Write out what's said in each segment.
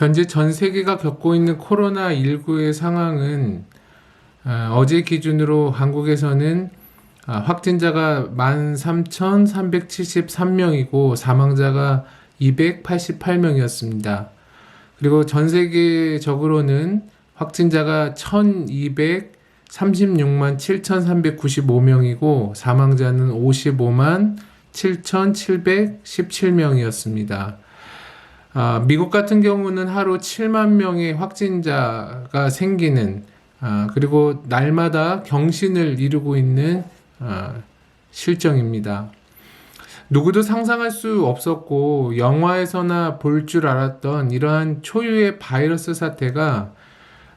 현재 전 세계가 겪고 있는 코로나19의 상황은 아, 어제 기준으로 한국에서는 아, 확진자가 13,373명이고 사망자가 288명이었습니다. 그리고 전 세계적으로는 확진자가 1,236만 7,395명이고 사망자는 55만 7,717명이었습니다. 아, 미국 같은 경우는 하루 7만 명의 확진자가 생기는 아, 그리고 날마다 경신을 이루고 있는 아, 실정입니다. 누구도 상상할 수 없었고 영화에서나 볼 줄 알았던 이러한 초유의 바이러스 사태가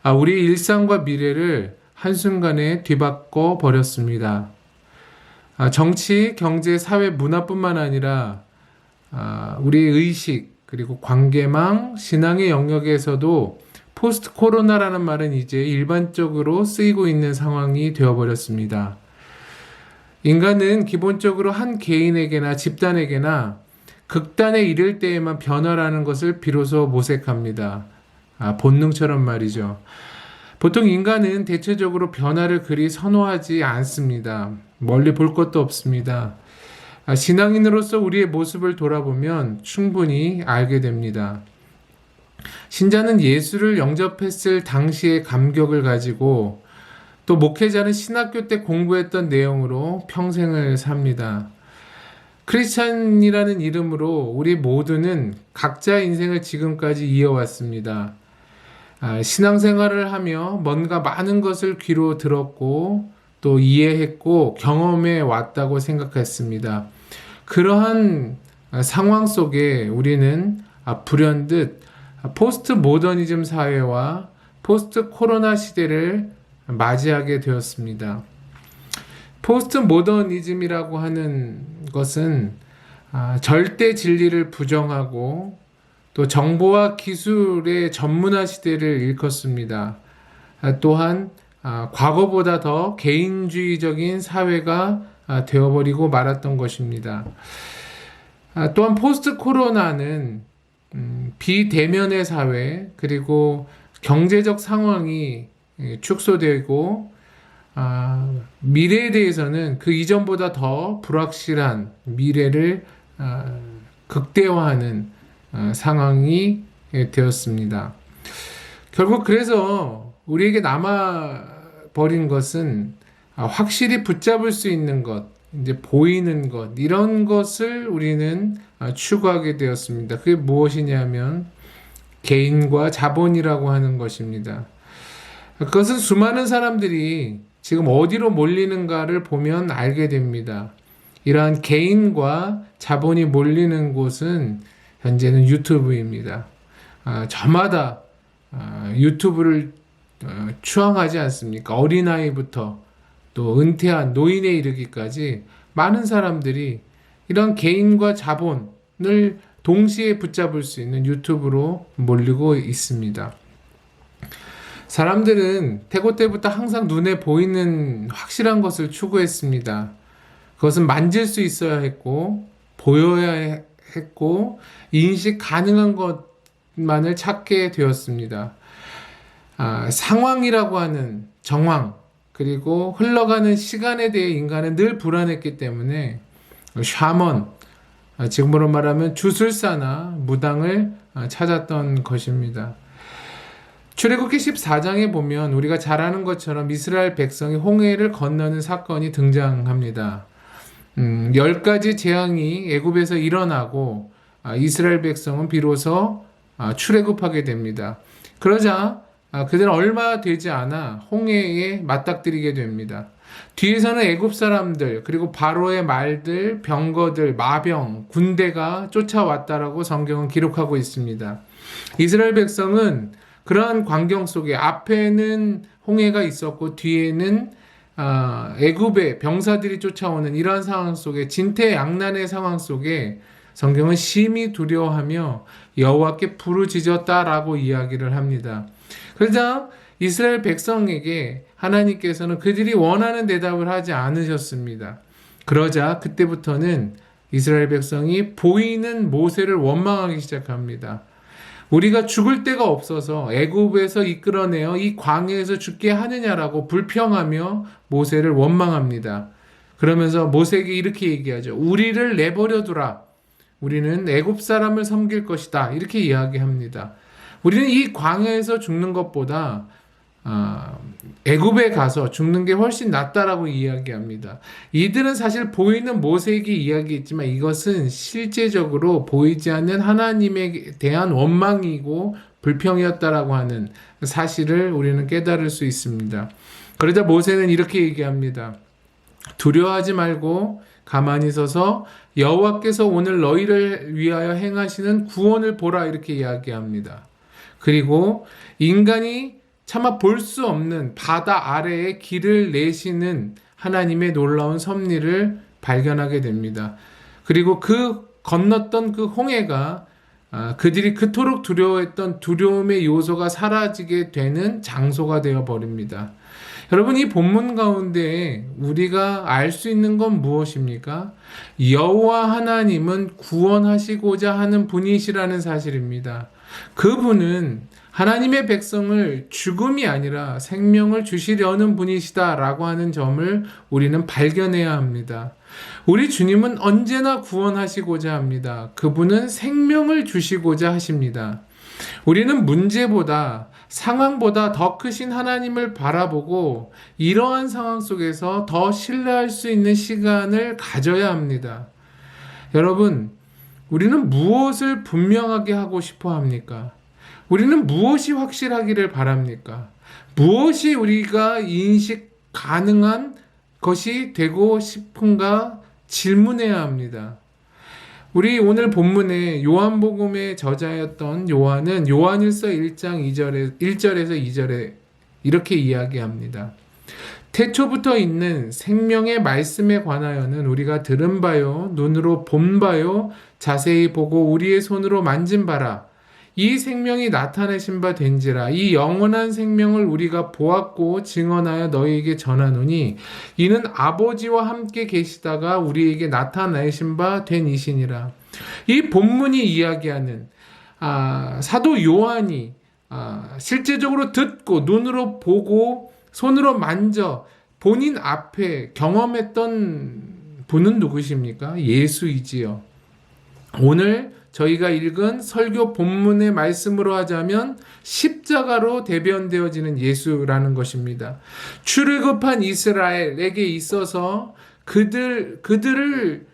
아, 우리 일상과 미래를 한순간에 뒤바꿔 버렸습니다. 아, 정치, 경제, 사회, 문화뿐만 아니라 아, 우리 의식 그리고 관계망, 신앙의 영역에서도 포스트 코로나라는 말은 이제 일반적으로 쓰이고 있는 상황이 되어버렸습니다. 인간은 기본적으로 한 개인에게나 집단에게나 극단에 이를 때에만 변화라는 것을 비로소 모색합니다. 아, 본능처럼 말이죠. 보통 인간은 대체적으로 변화를 그리 선호하지 않습니다. 멀리 볼 것도 없습니다. 아, 신앙인으로서 우리의 모습을 돌아보면 충분히 알게 됩니다. 신자는 예수를 영접했을 당시의 감격을 가지고 또 목회자는 신학교 때 공부했던 내용으로 평생을 삽니다. 크리스찬이라는 이름으로 우리 모두는 각자 인생을 지금까지 이어왔습니다. 아, 신앙생활을 하며 뭔가 많은 것을 귀로 들었고 또 이해했고 경험해 왔다고 생각했습니다. 그러한 상황 속에 우리는 아, 불현듯 포스트 모더니즘 사회와 포스트 코로나 시대를 맞이하게 되었습니다. 포스트 모더니즘이라고 하는 것은 아, 절대 진리를 부정하고 또 정보와 기술의 전문화 시대를 일컫습니다. 아, 또한 아, 과거보다 더 개인주의적인 사회가 아, 되어버리고 말았던 것입니다. 아, 또한 포스트 코로나는 음, 비대면의 사회 그리고 경제적 상황이 예, 축소되고 아, 미래에 대해서는 그 이전보다 더 불확실한 미래를 아, 극대화하는 아, 상황이 예, 되었습니다. 결국 그래서 우리에게 남아 버린 것은 아, 확실히 붙잡을 수 있는 것, 이제 보이는 것 이런 것을 우리는 아, 추구하게 되었습니다. 그게 무엇이냐면 개인과 자본이라고 하는 것입니다. 그것은 수많은 사람들이 지금 어디로 몰리는가를 보면 알게 됩니다. 이러한 개인과 자본이 몰리는 곳은 현재는 유튜브입니다. 아, 저마다 아, 유튜브를 어, 추앙하지 않습니까? 어린아이부터 또 은퇴한 노인에 이르기까지 많은 사람들이 이런 개인과 자본을 동시에 붙잡을 수 있는 유튜브로 몰리고 있습니다. 사람들은 태고 때부터 항상 눈에 보이는 확실한 것을 추구했습니다. 그것은 만질 수 있어야 했고, 보여야 했고, 인식 가능한 것만을 찾게 되었습니다. 아, 상황이라고 하는 정황, 그리고 흘러가는 시간에 대해 인간은 늘 불안했기 때문에 샤먼, 아, 지금으로 말하면 주술사나 무당을 아, 찾았던 것입니다. 출애굽기 14장에 보면 우리가 잘 아는 것처럼 이스라엘 백성이 홍해를 건너는 사건이 등장합니다. 음, 열 가지 재앙이 애굽에서 일어나고 아, 이스라엘 백성은 비로소 아, 출애굽하게 됩니다. 그러자 아, 그들은 얼마 되지 않아 홍해에 맞닥뜨리게 됩니다. 뒤에서는 애굽 사람들 그리고 바로의 말들, 병거들, 마병, 군대가 쫓아왔다라고 성경은 기록하고 있습니다. 이스라엘 백성은 그러한 광경 속에 앞에는 홍해가 있었고 뒤에는 아, 애굽의 병사들이 쫓아오는 이러한 상황 속에 진퇴양난의 상황 속에 성경은 심히 두려워하며 여호와께 부르짖었다라고 이야기를 합니다. 그러자 이스라엘 백성에게 하나님께서는 그들이 원하는 대답을 하지 않으셨습니다. 그러자 그때부터는 이스라엘 백성이 보이는 모세를 원망하기 시작합니다. 우리가 죽을 데가 없어서 애굽에서 이끌어내어 이 광야에서 죽게 하느냐라고 불평하며 모세를 원망합니다. 그러면서 모세에게 이렇게 얘기하죠. 우리를 내버려 두라. 우리는 애굽 사람을 섬길 것이다. 이렇게 이야기합니다. 우리는 이 광야에서 죽는 것보다 아, 애굽에 가서 죽는 게 훨씬 낫다라고 이야기합니다. 이들은 사실 보이는 모세에게 이야기했지만 이것은 실제적으로 보이지 않는 하나님에 대한 원망이고 불평이었다라고 하는 사실을 우리는 깨달을 수 있습니다. 그러자 모세는 이렇게 얘기합니다. 두려워하지 말고 가만히 서서 여호와께서 오늘 너희를 위하여 행하시는 구원을 보라 이렇게 이야기합니다. 그리고 인간이 차마 볼 수 없는 바다 아래에 길을 내시는 하나님의 놀라운 섭리를 발견하게 됩니다. 그리고 그 건넜던 그 홍해가 아, 그들이 그토록 두려워했던 두려움의 요소가 사라지게 되는 장소가 되어 버립니다. 여러분 이 본문 가운데 우리가 알 수 있는 건 무엇입니까? 여호와 하나님은 구원하시고자 하는 분이시라는 사실입니다. 그분은 하나님의 백성을 죽음이 아니라 생명을 주시려는 분이시다라고 하는 점을 우리는 발견해야 합니다. 우리 주님은 언제나 구원하시고자 합니다. 그분은 생명을 주시고자 하십니다. 우리는 문제보다 상황보다 더 크신 하나님을 바라보고 이러한 상황 속에서 더 신뢰할 수 있는 시간을 가져야 합니다. 여러분, 우리는 무엇을 분명하게 하고 싶어 합니까? 우리는 무엇이 확실하기를 바랍니까? 무엇이 우리가 인식 가능한 것이 되고 싶은가 질문해야 합니다. 우리 오늘 본문에 요한복음의 저자였던 요한은 요한일서 1장 2절에 1절에서 2절에 이렇게 이야기합니다. 태초부터 있는 생명의 말씀에 관하여는 우리가 들은 바요 눈으로 본 바요 자세히 보고 우리의 손으로 만진 바라. 이 생명이 나타내신 바 된지라 이 영원한 생명을 우리가 보았고 증언하여 너희에게 전하노니 이는 아버지와 함께 계시다가 우리에게 나타내신 바 된 이시니라. 이 본문이 이야기하는 아, 사도 요한이 아, 실제적으로 듣고 눈으로 보고 손으로 만져 본인 앞에 경험했던 분은 누구십니까? 예수이지요. 오늘 저희가 읽은 설교 본문의 말씀으로 하자면 십자가로 대변되어지는 예수라는 것입니다. 출애굽한 이스라엘에게 있어서 그들 그들을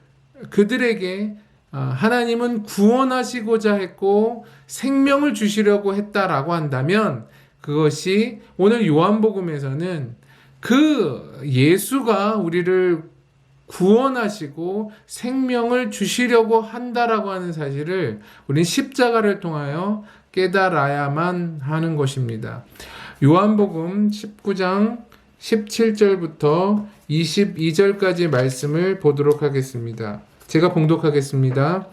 그들에게 아, 하나님은 구원하시고자 했고 생명을 주시려고 했다라고 한다면 그것이 오늘 요한복음에서는 그 예수가 우리를 구원하시고 생명을 주시려고 한다라고 하는 사실을 우리는 십자가를 통하여 깨달아야만 하는 것입니다. 요한복음 19장 17절부터 22절까지 말씀을 보도록 하겠습니다. 제가 봉독하겠습니다.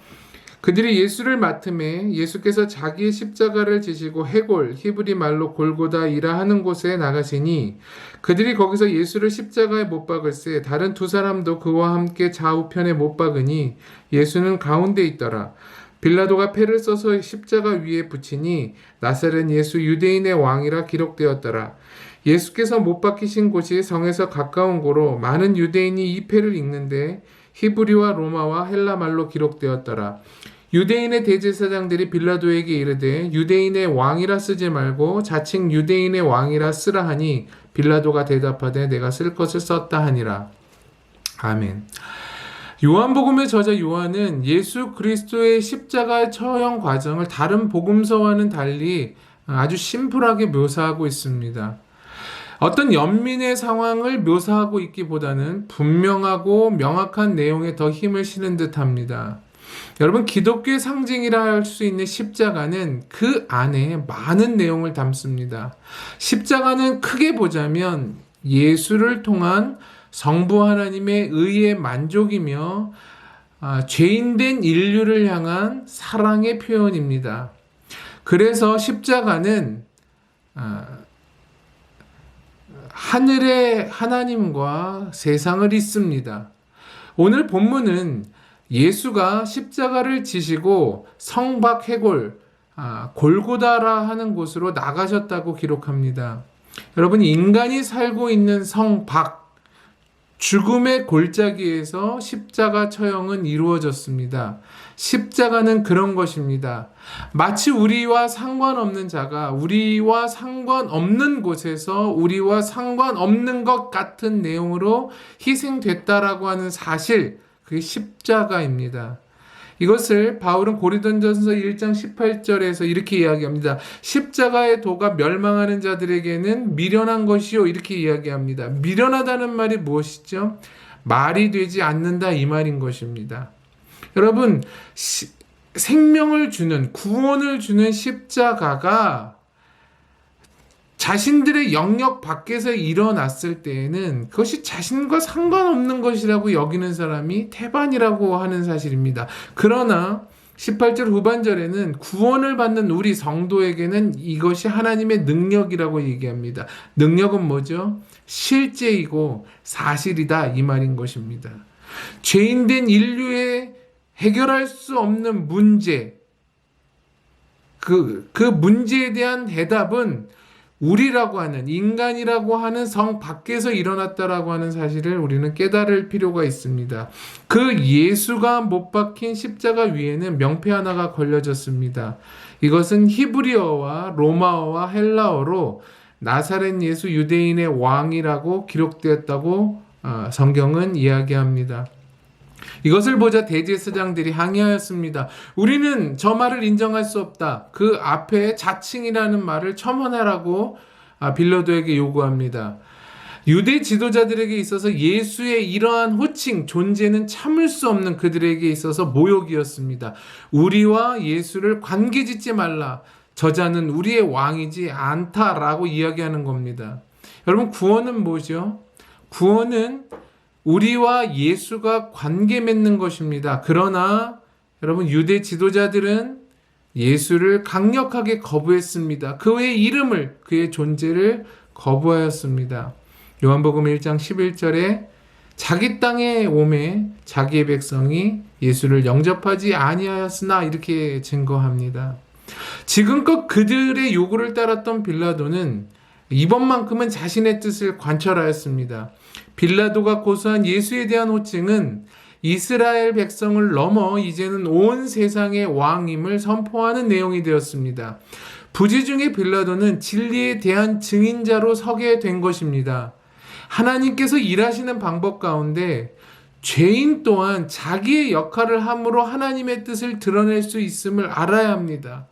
그들이 예수를 맡음에 예수께서 자기의 십자가를 지시고 해골 히브리 말로 골고다이라 하는 곳에 나가시니 그들이 거기서 예수를 십자가에 못 박을세 다른 두 사람도 그와 함께 좌우편에 못 박으니 예수는 가운데 있더라 빌라도가 패를 써서 십자가 위에 붙이니 나사렛 예수 유대인의 왕이라 기록되었더라 예수께서 못 박히신 곳이 성에서 가까운 고로 많은 유대인이 이 패를 읽는데 히브리와 로마와 헬라 말로 기록되었더라. 유대인의 대제사장들이 빌라도에게 이르되 유대인의 왕이라 쓰지 말고 자칭 유대인의 왕이라 쓰라 하니 빌라도가 대답하되 내가 쓸 것을 썼다 하니라. 아멘. 요한복음의 저자 요한은 예수 그리스도의 십자가 처형 과정을 다른 복음서와는 달리 아주 심플하게 묘사하고 있습니다. 어떤 연민의 상황을 묘사하고 있기보다는 분명하고 명확한 내용에 더 힘을 실은 듯 합니다. 여러분, 기독교의 상징이라 할 수 있는 십자가는 그 안에 많은 내용을 담습니다. 십자가는 크게 보자면 예수를 통한 성부 하나님의 의의 만족이며 아, 죄인된 인류를 향한 사랑의 표현입니다. 그래서 십자가는 아, 하늘의 하나님과 세상을 잇습니다. 오늘 본문은 예수가 십자가를 지시고 성박 해골 아, 골고다라 하는 곳으로 나가셨다고 기록합니다. 여러분 인간이 살고 있는 성밖 죽음의 골짜기에서 십자가 처형은 이루어졌습니다. 십자가는 그런 것입니다. 마치 우리와 상관없는 자가 우리와 상관없는 곳에서 우리와 상관없는 것 같은 내용으로 희생됐다라고 하는 사실, 그게 십자가입니다. 이것을 바울은 고린도전서 1장 18절에서 이렇게 이야기합니다. 십자가의 도가 멸망하는 자들에게는 미련한 것이요 이렇게 이야기합니다. 미련하다는 말이 무엇이죠? 말이 되지 않는다 이 말인 것입니다. 여러분 시, 생명을 주는 구원을 주는 십자가가 자신들의 영역 밖에서 일어났을 때에는 그것이 자신과 상관없는 것이라고 여기는 사람이 태반이라고 하는 사실입니다. 그러나 18절 후반절에는 구원을 받는 우리 성도에게는 이것이 하나님의 능력이라고 얘기합니다. 능력은 뭐죠? 실제이고 사실이다 이 말인 것입니다. 죄인된 인류의 해결할 수 없는 문제, 그, 그 문제에 대한 대답은 우리라고 하는 인간이라고 하는 성 밖에서 일어났다라고 하는 사실을 우리는 깨달을 필요가 있습니다. 그 예수가 못 박힌 십자가 위에는 명패 하나가 걸려졌습니다. 이것은 히브리어와 로마어와 헬라어로 나사렛 예수 유대인의 왕이라고 기록되었다고 어, 성경은 이야기합니다. 이것을 보자 대제사장들이 항의하였습니다. 우리는 저 말을 인정할 수 없다. 그 앞에 자칭이라는 말을 첨언하라고 아, 빌라도에게 요구합니다. 유대 지도자들에게 있어서 예수의 이러한 호칭, 존재는 참을 수 없는 그들에게 있어서 모욕이었습니다. 우리와 예수를 관계 짓지 말라. 저자는 우리의 왕이지 않다라고 이야기하는 겁니다. 여러분, 구원은 뭐죠? 구원은 우리와 예수가 관계 맺는 것입니다. 그러나 여러분 유대 지도자들은 예수를 강력하게 거부했습니다. 그의 이름을 그의 존재를 거부하였습니다. 요한복음 1장 11절에 자기 땅에 오매 자기의 백성이 예수를 영접하지 아니하였으나 이렇게 증거합니다. 지금껏 그들의 요구를 따랐던 빌라도는 이번만큼은 자신의 뜻을 관철하였습니다. 빌라도가 고소한 예수에 대한 호칭은 이스라엘 백성을 넘어 이제는 온 세상의 왕임을 선포하는 내용이 되었습니다. 부지 중에 빌라도는 진리에 대한 증인자로 서게 된 것입니다. 하나님께서 일하시는 방법 가운데 죄인 또한 자기의 역할을 함으로 하나님의 뜻을 드러낼 수 있음을 알아야 합니다.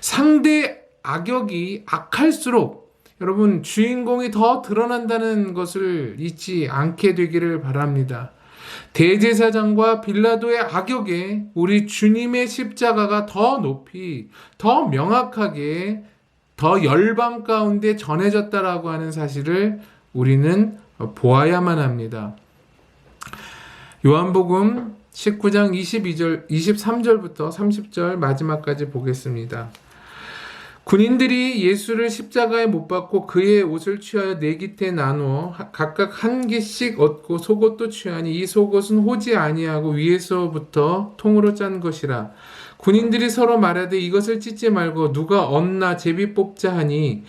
상대 악역이 악할수록 여러분 주인공이 더 드러난다는 것을 잊지 않게 되기를 바랍니다. 대제사장과 빌라도의 악역에 우리 주님의 십자가가 더 높이, 더 명확하게, 더 열방 가운데 전해졌다라고 하는 사실을 우리는 보아야만 합니다. 요한복음 19장 22절, 23절부터 30절 마지막까지 보겠습니다. 군인들이 예수를 십자가에 못 박고 그의 옷을 취하여 네 깃에 나누어 각각 한 개씩 얻고 속옷도 취하니 이 속옷은 호지 아니하고 위에서부터 통으로 짠 것이라. 군인들이 서로 말하되 이것을 찢지 말고 누가 얻나 제비 뽑자 하니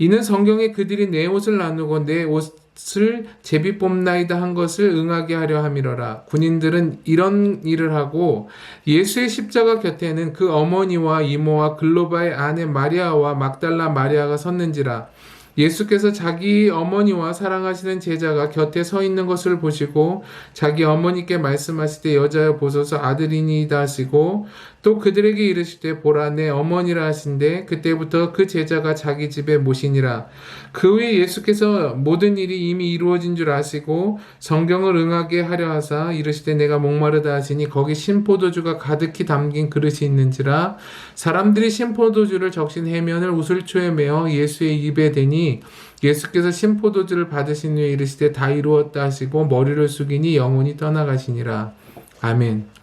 이는 성경에 그들이 내 옷을 나누고 내 옷 을 제비 뽑나이다 한 것을 응하게 하려 함이러라. 군인들은 이런 일을 하고 예수의 십자가 곁에는 그 어머니와 이모와 글로바의 아내 마리아와 막달라 마리아가 섰는지라. 예수께서 자기 어머니와 사랑하시는 제자가 곁에 서 있는 것을 보시고 자기 어머니께 말씀하시되 여자여 보소서 아들이니이다 하시고 또 그들에게 이르시되 보라 내 어머니라 하신데 그때부터 그 제자가 자기 집에 모시니라. 그 후에 예수께서 모든 일이 이미 이루어진 줄 아시고 성경을 응하게 하려 하사 이르시되 내가 목마르다 하시니 거기 신포도주가 가득히 담긴 그릇이 있는지라. 사람들이 신포도주를 적신 해면을 우슬초에 메어 예수의 입에 대니 예수께서 신포도주를 받으신 후에 이르시되 다 이루었다 하시고 머리를 숙이니 영혼이 떠나가시니라. 아멘.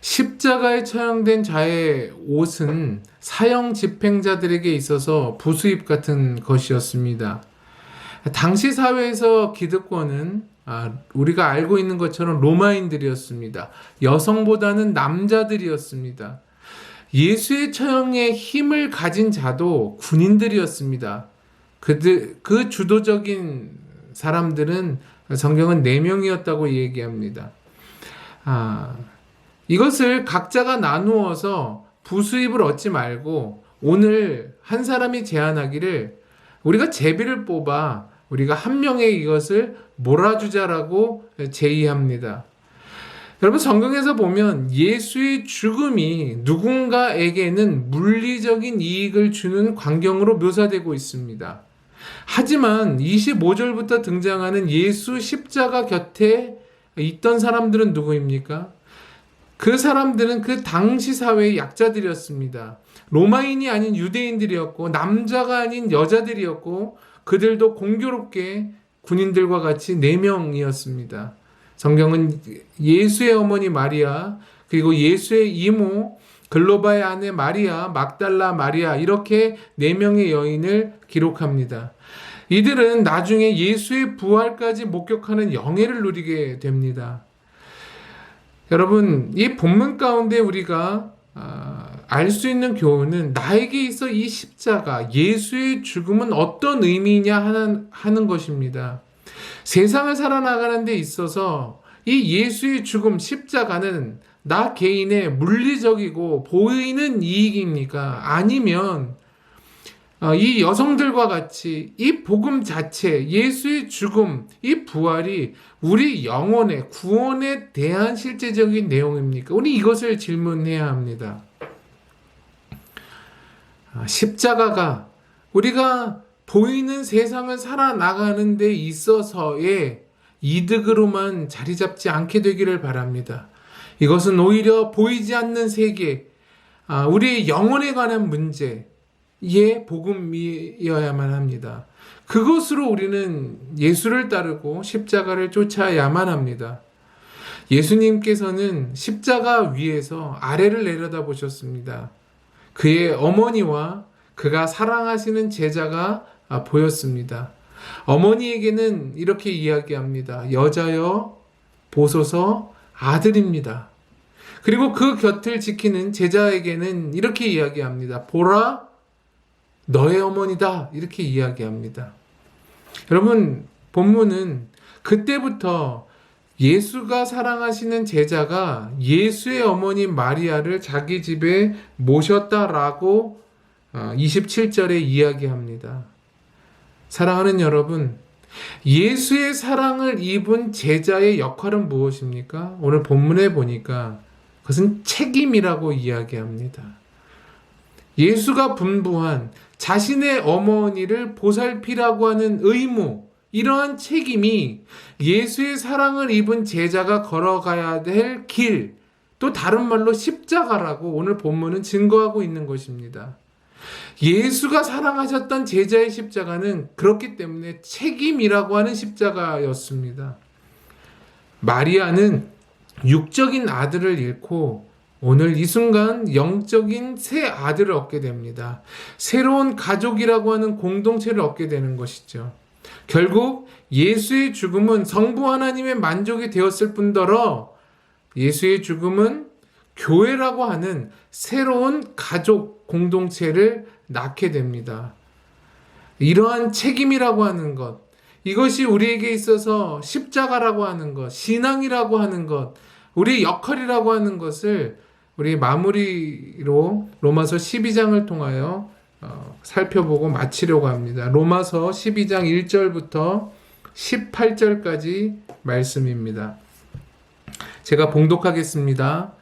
십자가에 처형된 자의 옷은 사형 집행자들에게 있어서 부수입 같은 것이었습니다. 당시 사회에서 기득권은 아, 우리가 알고 있는 것처럼 로마인들이었습니다. 여성보다는 남자들이었습니다. 예수의 처형에 힘을 가진 자도 군인들이었습니다. 그들 그 주도적인 사람들은 성경은 네 명이었다고 얘기합니다. 아, 이것을 각자가 나누어서 부수입을 얻지 말고 오늘 한 사람이 제안하기를 우리가 제비를 뽑아 우리가 한 명의 이것을 몰아주자라고 제의합니다. 여러분 성경에서 보면 예수의 죽음이 누군가에게는 물리적인 이익을 주는 광경으로 묘사되고 있습니다. 하지만 25절부터 등장하는 예수 십자가 곁에 있던 사람들은 누구입니까? 그 사람들은 그 당시 사회의 약자들이었습니다. 로마인이 아닌 유대인들이었고 남자가 아닌 여자들이었고 그들도 공교롭게 군인들과 같이 네 명이었습니다. 성경은 예수의 어머니 마리아 그리고 예수의 이모 글로바의 아내 마리아 막달라 마리아 이렇게 네 명의 여인을 기록합니다. 이들은 나중에 예수의 부활까지 목격하는 영예를 누리게 됩니다. 여러분, 이 본문 가운데 우리가 아, 알수 있는 교훈은 나에게 있어 이 십자가, 예수의 죽음은 어떤 의미냐 하는, 하는 것입니다. 세상을 살아나가는 데 있어서 이 예수의 죽음, 십자가는 나 개인의 물리적이고 보이는 이익입니까? 아니면 어, 이 여성들과 같이 이 복음 자체, 예수의 죽음, 이 부활이 우리 영혼의 구원에 대한 실제적인 내용입니까? 우리 이것을 질문해야 합니다. 아, 십자가가 우리가 보이는 세상을 살아나가는 데 있어서의 이득으로만 자리 잡지 않게 되기를 바랍니다. 이것은 오히려 보이지 않는 세계, 아, 우리의 영혼에 관한 문제, 예, 복음이어야만 합니다. 그것으로 우리는 예수를 따르고 십자가를 쫓아야만 합니다. 예수님께서는 십자가 위에서 아래를 내려다 보셨습니다. 그의 어머니와 그가 사랑하시는 제자가 보였습니다. 어머니에게는 이렇게 이야기합니다. 여자여, 보소서 아들입니다. 그리고 그 곁을 지키는 제자에게는 이렇게 이야기합니다. 보라, 너의 어머니다. 이렇게 이야기합니다. 여러분, 본문은 그때부터 예수가 사랑하시는 제자가 예수의 어머니 마리아를 자기 집에 모셨다라고 27절에 어, 이야기합니다. 사랑하는 여러분, 예수의 사랑을 입은 제자의 역할은 무엇입니까? 오늘 본문에 보니까 그것은 책임이라고 이야기합니다. 예수가 분부한 자신의 어머니를 보살피라고 하는 의무, 이러한 책임이 예수의 사랑을 입은 제자가 걸어가야 될 길, 또 다른 말로 십자가라고 오늘 본문은 증거하고 있는 것입니다. 예수가 사랑하셨던 제자의 십자가는 그렇기 때문에 책임이라고 하는 십자가였습니다. 마리아는 육적인 아들을 잃고 오늘 이 순간 영적인 새 아들을 얻게 됩니다. 새로운 가족이라고 하는 공동체를 얻게 되는 것이죠. 결국 예수의 죽음은 성부 하나님의 만족이 되었을 뿐더러 예수의 죽음은 교회라고 하는 새로운 가족 공동체를 낳게 됩니다. 이러한 책임이라고 하는 것, 이것이 우리에게 있어서 십자가라고 하는 것, 신앙이라고 하는 것, 우리의 역할이라고 하는 것을 우리 마무리로 로마서 12장을 통하여 어, 살펴보고 마치려고 합니다. 로마서 12장 1절부터 18절까지 말씀입니다. 제가 봉독하겠습니다.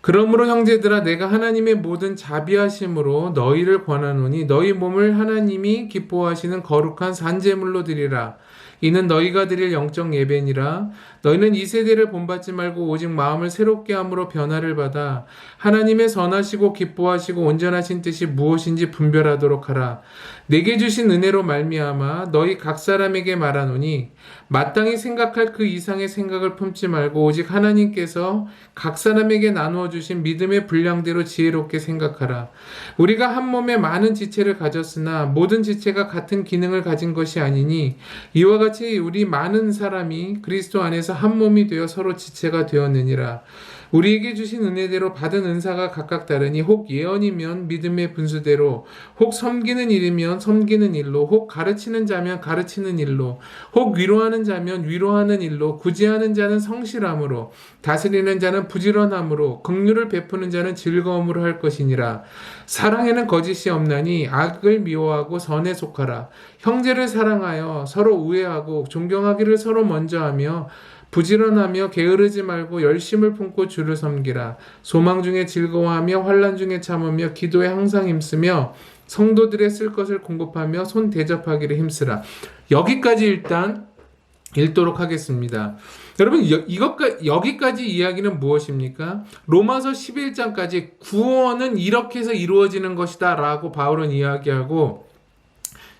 그러므로 형제들아 내가 하나님의 모든 자비하심으로 너희를 권하노니 너희 몸을 하나님이 기뻐하시는 거룩한 산제물로 드리라 이는 너희가 드릴 영적 예배니라 너희는 이 세대를 본받지 말고 오직 마음을 새롭게 함으로 변화를 받아 하나님의 선하시고 기뻐하시고 온전하신 뜻이 무엇인지 분별하도록 하라 내게 주신 은혜로 말미암아 너희 각 사람에게 말하노니 마땅히 생각할 그 이상의 생각을 품지 말고 오직 하나님께서 각 사람에게 나누어 주신 믿음의 분량대로 지혜롭게 생각하라. 우리가 한 몸에 많은 지체를 가졌으나 모든 지체가 같은 기능을 가진 것이 아니니 이와 같이 우리 많은 사람이 그리스도 안에서 한 몸이 되어 서로 지체가 되었느니라. 우리에게 주신 은혜대로 받은 은사가 각각 다르니 혹 예언이면 믿음의 분수대로 혹 섬기는 일이면 섬기는 일로 혹 가르치는 자면 가르치는 일로 혹 위로하는 자면 위로하는 일로 구제하는 자는 성실함으로 다스리는 자는 부지런함으로 긍휼을 베푸는 자는 즐거움으로 할 것이니라 사랑에는 거짓이 없나니 악을 미워하고 선에 속하라 형제를 사랑하여 서로 우애하고 존경하기를 서로 먼저 하며 부지런하며 게으르지 말고 열심을 품고 주를 섬기라. 소망 중에 즐거워하며 환란 중에 참으며 기도에 항상 힘쓰며 성도들의 쓸 것을 공급하며 손 대접하기를 힘쓰라. 여기까지 일단 읽도록 하겠습니다. 여러분 여, 이것까 여기까지 이야기는 무엇입니까? 로마서 11장까지 구원은 이렇게 해서 이루어지는 것이다라고 바울은 이야기하고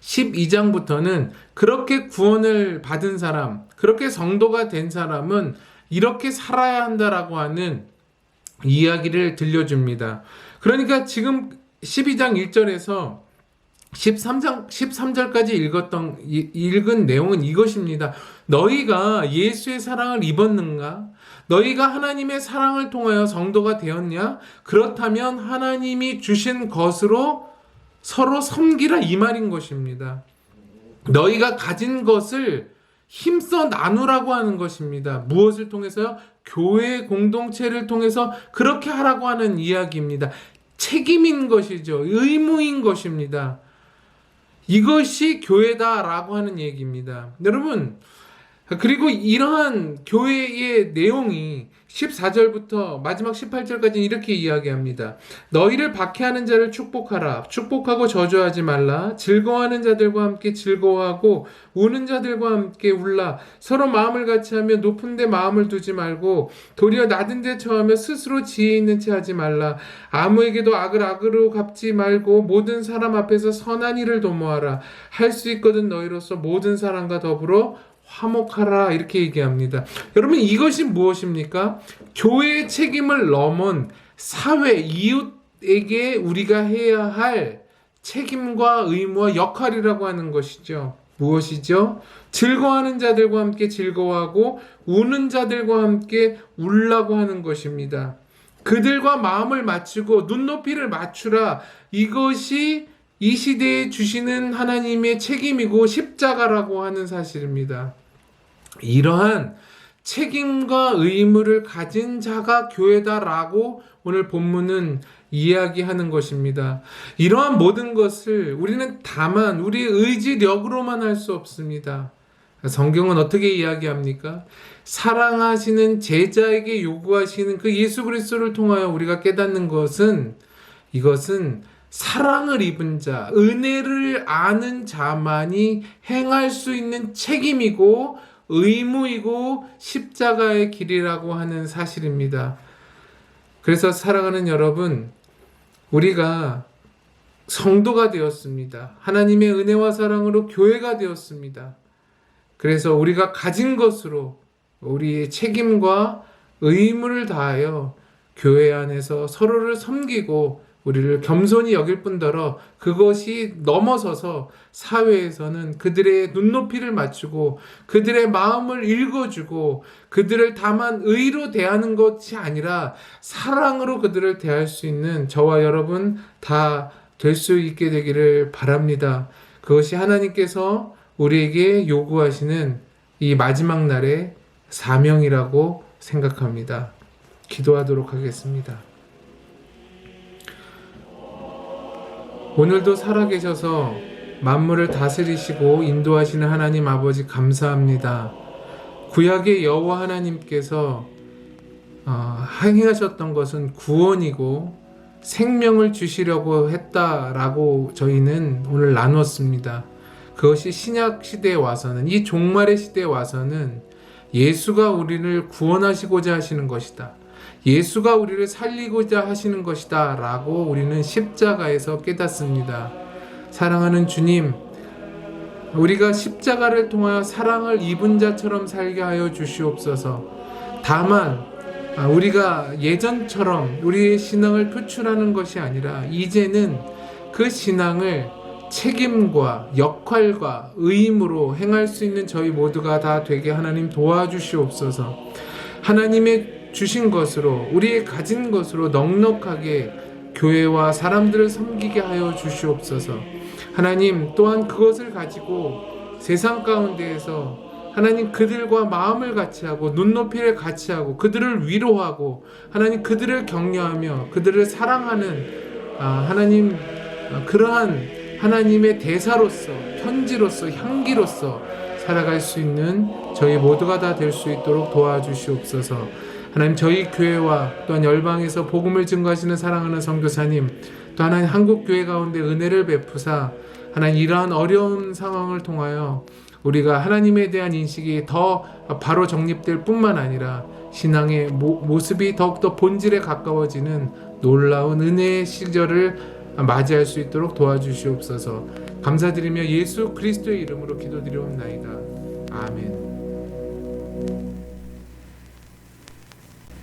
12장부터는 그렇게 구원을 받은 사람, 그렇게 성도가 된 사람은 이렇게 살아야 한다라고 하는 이야기를 들려줍니다. 그러니까 지금 12장 1절에서 13장 13절까지 읽었던 이- 읽은 내용은 이것입니다. 너희가 예수의 사랑을 입었는가? 너희가 하나님의 사랑을 통하여 성도가 되었냐? 그렇다면 하나님이 주신 것으로 서로 섬기라 이 말인 것입니다. 너희가 가진 것을 힘써 나누라고 하는 것입니다. 무엇을 통해서요? 교회 공동체를 통해서 그렇게 하라고 하는 이야기입니다. 책임인 것이죠. 의무인 것입니다. 이것이 교회다라고 하는 얘기입니다. 여러분, 그리고 이러한 교회의 내용이 14절부터 마지막 18절까지 이렇게 이야기합니다. 너희를 박해하는 자를 축복하라. 축복하고 저주하지 말라. 즐거워하는 자들과 함께 즐거워하고 우는 자들과 함께 울라. 서로 마음을 같이 하며 높은 데 마음을 두지 말고 도리어 낮은 데 처하며 스스로 지혜 있는 채 하지 말라. 아무에게도 악을 악으로 갚지 말고 모든 사람 앞에서 선한 일을 도모하라. 할 수 있거든 너희로서 모든 사람과 더불어 화목하라 이렇게 얘기합니다. 여러분 이것이 무엇입니까? 교회의 책임을 넘은 사회 이웃에게 우리가 해야 할 책임과 의무와 역할이라고 하는 것이죠. 무엇이죠? 즐거워하는 자들과 함께 즐거워하고 우는 자들과 함께 울라고 하는 것입니다. 그들과 마음을 맞추고 눈높이를 맞추라. 이것이 이 시대에 주시는 하나님의 책임이고 십자가라고 하는 사실입니다. 이러한 책임과 의무를 가진 자가 교회다라고 오늘 본문은 이야기하는 것입니다. 이러한 모든 것을 우리는 다만 우리의 의지력으로만 할 수 없습니다. 성경은 어떻게 이야기합니까? 사랑하시는 제자에게 요구하시는 그 예수 그리스도를 통하여 우리가 깨닫는 것은 이것은 사랑을 입은 자, 은혜를 아는 자만이 행할 수 있는 책임이고 의무이고 십자가의 길이라고 하는 사실입니다. 그래서 사랑하는 여러분, 우리가 성도가 되었습니다. 하나님의 은혜와 사랑으로 교회가 되었습니다. 그래서 우리가 가진 것으로 우리의 책임과 의무를 다하여 교회 안에서 서로를 섬기고 우리를 겸손히 여길 뿐더러 그것이 넘어서서 사회에서는 그들의 눈높이를 맞추고 그들의 마음을 읽어주고 그들을 다만 의로 대하는 것이 아니라 사랑으로 그들을 대할 수 있는 저와 여러분 다 될 수 있게 되기를 바랍니다. 그것이 하나님께서 우리에게 요구하시는 이 마지막 날의 사명이라고 생각합니다. 기도하도록 하겠습니다. 오늘도 살아계셔서 만물을 다스리시고 인도하시는 하나님 아버지 감사합니다. 구약의 여호와 하나님께서 어, 행하셨던 것은 구원이고 생명을 주시려고 했다라고 저희는 오늘 나눴습니다. 그것이 신약 시대에 와서는 이 종말의 시대에 와서는 예수가 우리를 구원하시고자 하시는 것이다. 예수가 우리를 살리고자 하시는 것이다. 라고 우리는 십자가에서 깨닫습니다. 사랑하는 주님, 우리가 십자가를 통하여 사랑을 입은 자처럼 살게 하여 주시옵소서. 다만, 아, 우리가 예전처럼 우리의 신앙을 표출하는 것이 아니라, 이제는 그 신앙을 책임과 역할과 의무로 행할 수 있는 저희 모두가 다 되게 하나님 도와주시옵소서. 하나님의 주신 것으로 우리의 가진 것으로 넉넉하게 교회와 사람들을 섬기게 하여 주시옵소서. 하나님 또한 그것을 가지고 세상 가운데에서 하나님 그들과 마음을 같이 하고 눈높이를 같이 하고 그들을 위로하고 하나님 그들을 격려하며 그들을 사랑하는 아, 하나님 아, 그러한 하나님의 대사로서 편지로서 향기로서 살아갈 수 있는 저희 모두가 다 될 수 있도록 도와주시옵소서. 하나님 저희 교회와 또한 열방에서 복음을 증거하시는 사랑하는 선교사님 또 하나님 한국 교회 가운데 은혜를 베푸사 하나님 이러한 어려운 상황을 통하여 우리가 하나님에 대한 인식이 더 바로 정립될 뿐만 아니라 신앙의 모, 모습이 더욱더 본질에 가까워지는 놀라운 은혜의 시절을 맞이할 수 있도록 도와주시옵소서 감사드리며 예수 그리스도의 이름으로 기도드리옵나이다. 아멘.